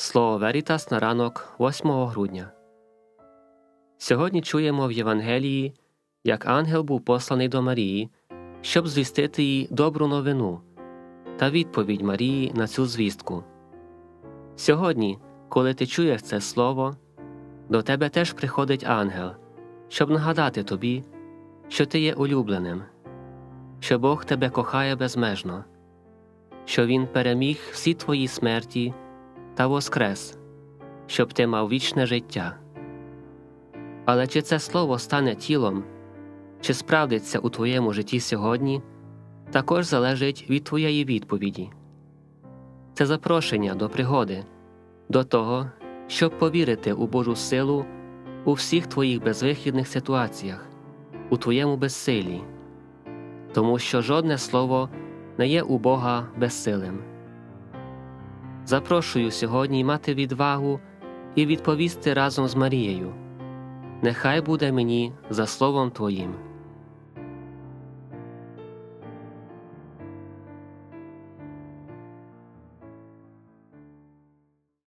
Слово Верітас на ранок 8 грудня. Сьогодні чуємо в Євангелії, як ангел був посланий до Марії, щоб звістити їй добру новину та відповідь Марії на цю звістку. Сьогодні, коли ти чуєш це слово, до тебе теж приходить ангел, щоб нагадати тобі, що ти є улюбленим, що Бог тебе кохає безмежно, що Він переміг всі твої смерті та воскрес, щоб ти мав вічне життя. Але чи це слово стане тілом, чи справдиться у твоєму житті сьогодні, також залежить від твоєї відповіді. Це запрошення до пригоди, до того, щоб повірити у Божу силу у всіх твоїх безвихідних ситуаціях, у твоєму безсилі, тому що жодне слово не є у Бога безсилим. Запрошую сьогодні мати відвагу і відповісти разом з Марією. Нехай буде мені за словом Твоїм.